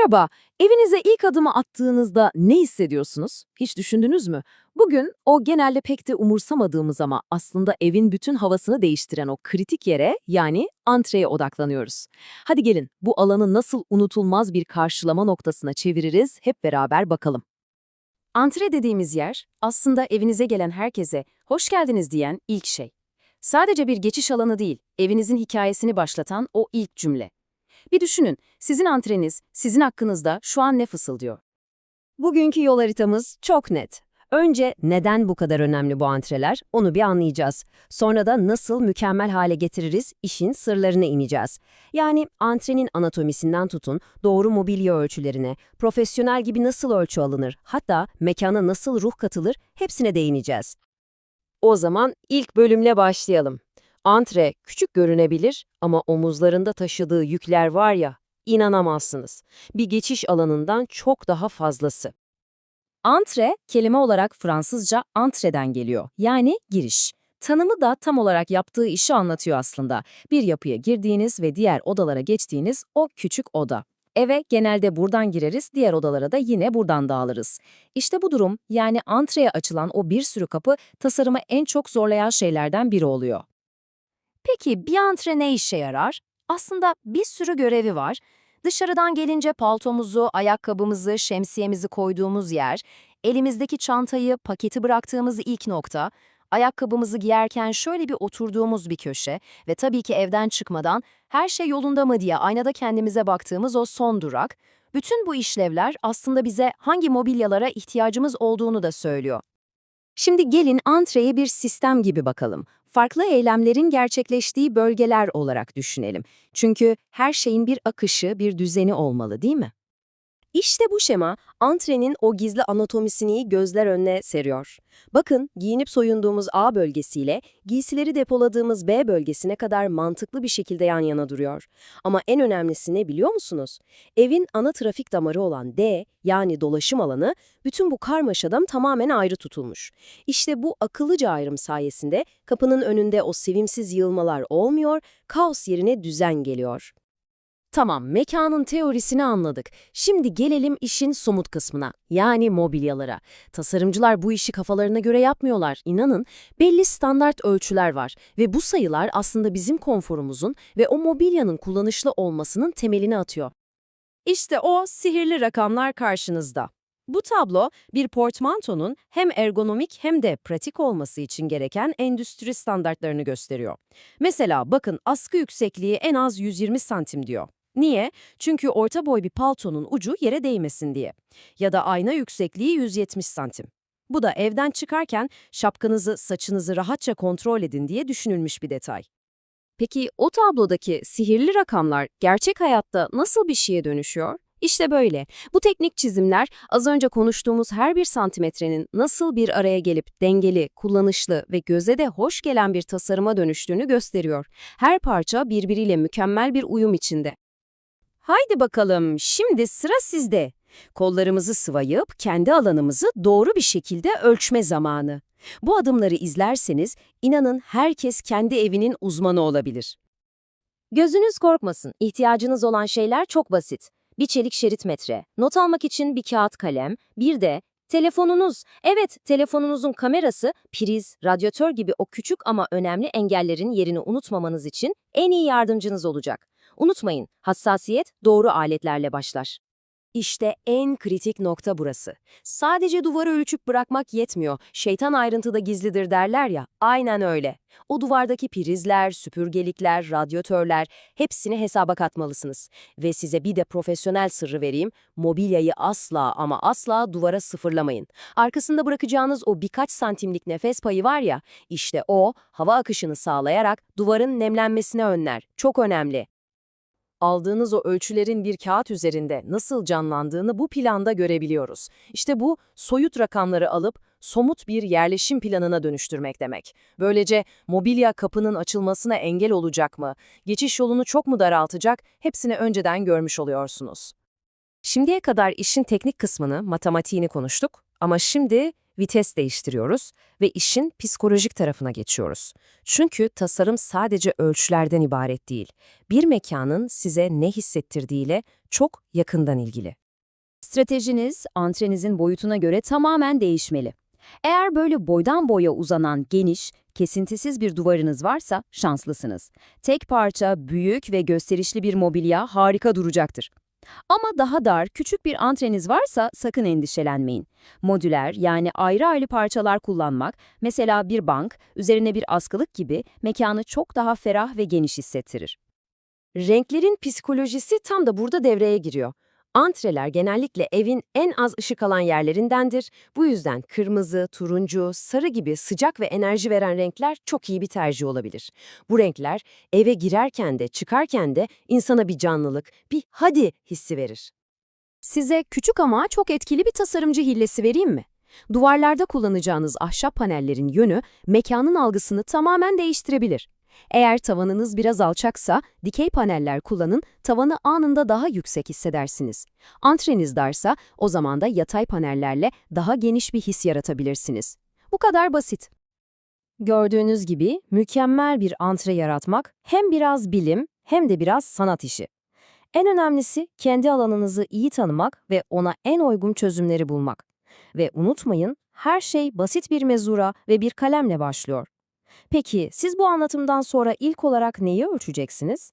Merhaba, evinize ilk adımı attığınızda ne hissediyorsunuz? Hiç düşündünüz mü? Bugün o genelde pek de umursamadığımız ama aslında evin bütün havasını değiştiren o kritik yere yani antreye odaklanıyoruz. Hadi gelin bu alanı nasıl unutulmaz bir karşılama noktasına çeviririz hep beraber bakalım. Antre dediğimiz yer aslında evinize gelen herkese hoş geldiniz diyen ilk şey. Sadece bir geçiş alanı değil, evinizin hikayesini başlatan o ilk cümle. Bir düşünün, sizin antreniz sizin hakkınızda şu an ne fısıldıyor? Bugünkü yol haritamız çok net. Önce neden bu kadar önemli bu antreler onu bir anlayacağız. Sonra da nasıl mükemmel hale getiririz işin sırlarına ineceğiz. Yani antrenin anatomisinden tutun, doğru mobilya ölçülerine, profesyonel gibi nasıl ölçü alınır, hatta mekana nasıl ruh katılır hepsine değineceğiz. O zaman ilk bölümle başlayalım. Antre küçük görünebilir ama omuzlarında taşıdığı yükler var ya, inanamazsınız. Bir geçiş alanından çok daha fazlası. Antre, kelime olarak Fransızca entreden geliyor, yani giriş. Tanımı da tam olarak yaptığı işi anlatıyor aslında. Bir yapıya girdiğiniz ve diğer odalara geçtiğiniz o küçük oda. Eve genelde buradan gireriz, diğer odalara da yine buradan dağılırız. İşte bu durum, yani antreye açılan o bir sürü kapı tasarımı en çok zorlayan şeylerden biri oluyor. Peki bir antre ne işe yarar? Aslında bir sürü görevi var. Dışarıdan gelince paltomuzu, ayakkabımızı, şemsiyemizi koyduğumuz yer, elimizdeki çantayı, paketi bıraktığımız ilk nokta, ayakkabımızı giyerken şöyle bir oturduğumuz bir köşe ve tabii ki evden çıkmadan her şey yolunda mı diye aynada kendimize baktığımız o son durak, bütün bu işlevler aslında bize hangi mobilyalara ihtiyacımız olduğunu da söylüyor. Şimdi gelin antreye bir sistem gibi bakalım. Farklı eylemlerin gerçekleştiği bölgeler olarak düşünelim. Çünkü her şeyin bir akışı, bir düzeni olmalı değil mi? İşte bu şema antrenin o gizli anatomisini gözler önüne seriyor. Bakın giyinip soyunduğumuz A bölgesiyle giysileri depoladığımız B bölgesine kadar mantıklı bir şekilde yan yana duruyor. Ama en önemlisi ne biliyor musunuz? Evin ana trafik damarı olan D yani dolaşım alanı bütün bu karmaşadan tamamen ayrı tutulmuş. İşte bu akıllıca ayrım sayesinde kapının önünde o sevimsiz yığılmalar olmuyor, kaos yerine düzen geliyor. Tamam, mekanın teorisini anladık. Şimdi gelelim işin somut kısmına, yani mobilyalara. Tasarımcılar bu işi kafalarına göre yapmıyorlar, inanın. Belli standart ölçüler var ve bu sayılar aslında bizim konforumuzun ve o mobilyanın kullanışlı olmasının temelini atıyor. İşte o sihirli rakamlar karşınızda. Bu tablo bir portmantonun hem ergonomik hem de pratik olması için gereken endüstri standartlarını gösteriyor. Mesela bakın askı yüksekliği en az 120 santim diyor. Niye? Çünkü orta boy bir paltonun ucu yere değmesin diye. Ya da ayna yüksekliği 170 santim. Bu da evden çıkarken şapkanızı, saçınızı rahatça kontrol edin diye düşünülmüş bir detay. Peki o tablodaki sihirli rakamlar gerçek hayatta nasıl bir şeye dönüşüyor? İşte böyle. Bu teknik çizimler az önce konuştuğumuz her bir santimetrenin nasıl bir araya gelip dengeli, kullanışlı ve göze de hoş gelen bir tasarıma dönüştüğünü gösteriyor. Her parça birbiriyle mükemmel bir uyum içinde. Haydi bakalım, şimdi sıra sizde. Kollarımızı sıvayıp kendi alanımızı doğru bir şekilde ölçme zamanı. Bu adımları izlerseniz inanın herkes kendi evinin uzmanı olabilir. Gözünüz korkmasın, ihtiyacınız olan şeyler çok basit. Bir çelik şerit metre, not almak için bir kağıt kalem, bir de telefonunuz. Evet, telefonunuzun kamerası, priz, radyatör gibi o küçük ama önemli engellerin yerini unutmamanız için en iyi yardımcınız olacak. Unutmayın, hassasiyet doğru aletlerle başlar. İşte en kritik nokta burası. Sadece duvarı ölçüp bırakmak yetmiyor. Şeytan ayrıntıda gizlidir derler ya, aynen öyle. O duvardaki prizler, süpürgelikler, radyatörler hepsini hesaba katmalısınız. Ve size bir de profesyonel sırrı vereyim, mobilyayı asla ama asla duvara sıfırlamayın. Arkasında bırakacağınız o birkaç santimlik nefes payı var ya, işte o hava akışını sağlayarak duvarın nemlenmesine önler. Çok önemli aldığınız o ölçülerin bir kağıt üzerinde nasıl canlandığını bu planda görebiliyoruz. İşte bu soyut rakamları alıp somut bir yerleşim planına dönüştürmek demek. Böylece mobilya kapının açılmasına engel olacak mı, geçiş yolunu çok mu daraltacak hepsini önceden görmüş oluyorsunuz. Şimdiye kadar işin teknik kısmını, matematiğini konuştuk ama şimdi vites değiştiriyoruz ve işin psikolojik tarafına geçiyoruz. Çünkü tasarım sadece ölçülerden ibaret değil. Bir mekanın size ne hissettirdiğiyle çok yakından ilgili. Stratejiniz antrenizin boyutuna göre tamamen değişmeli. Eğer böyle boydan boya uzanan geniş, kesintisiz bir duvarınız varsa şanslısınız. Tek parça, büyük ve gösterişli bir mobilya harika duracaktır. Ama daha dar, küçük bir antreniz varsa sakın endişelenmeyin. Modüler yani ayrı ayrı parçalar kullanmak, mesela bir bank, üzerine bir askılık gibi mekanı çok daha ferah ve geniş hissettirir. Renklerin psikolojisi tam da burada devreye giriyor. Antreler genellikle evin en az ışık alan yerlerindendir. Bu yüzden kırmızı, turuncu, sarı gibi sıcak ve enerji veren renkler çok iyi bir tercih olabilir. Bu renkler eve girerken de çıkarken de insana bir canlılık, bir hadi hissi verir. Size küçük ama çok etkili bir tasarımcı hillesi vereyim mi? Duvarlarda kullanacağınız ahşap panellerin yönü mekanın algısını tamamen değiştirebilir. Eğer tavanınız biraz alçaksa dikey paneller kullanın, tavanı anında daha yüksek hissedersiniz. Antreniz darsa o zaman da yatay panellerle daha geniş bir his yaratabilirsiniz. Bu kadar basit. Gördüğünüz gibi mükemmel bir antre yaratmak hem biraz bilim hem de biraz sanat işi. En önemlisi kendi alanınızı iyi tanımak ve ona en uygun çözümleri bulmak. Ve unutmayın, her şey basit bir mezura ve bir kalemle başlıyor. Peki siz bu anlatımdan sonra ilk olarak neyi ölçeceksiniz?